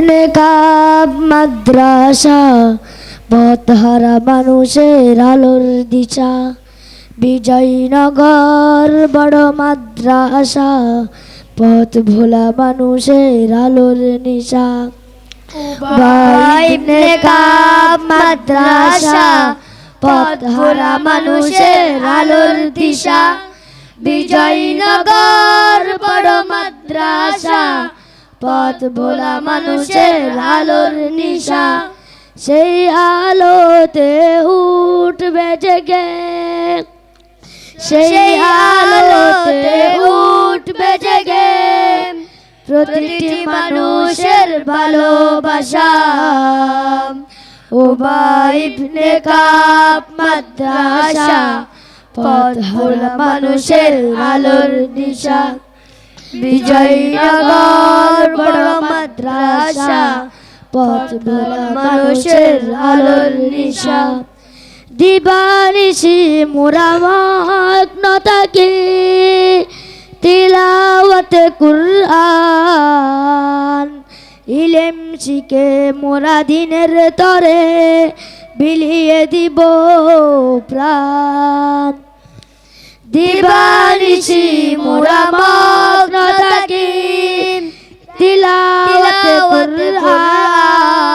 কাব মাদ্রাসা পথহারা মানুষের আলোর দিশা বিজয়নগর বড় মাদ্রাসা পথ ভোলা মানুষের আলোর নিশা। মাদ্রাসা পথ ভোলা মানুষের আলোর দিশা বিজয়নগর বড় মাদ্রাসা পথ ভোলা মানুষের আলোর নিশা। সেই আলোতে উঠবে জেগে। সেই আলোতে উঠবে জেগে। প্রতিটি মানুষের ভালোবাসা। ও ইবনে কাপ মাদ্রাসা। পথ ভোলা মানুষের আলোর দিশা বিজয়নগর বড় মাদ্রাসা পথ ভোলা মানুষের আলোর নিশা। দিবানিশি মোরা মগ্ন থাকি তিলাওয়াত কুরআন। ইলেম শিখে মোরা দিনের তরে, বিলিয়ে দিব প্রাণ। দিবানিছি মোরা মগ্ন থাকি তিলাওয়াতে কুরআন।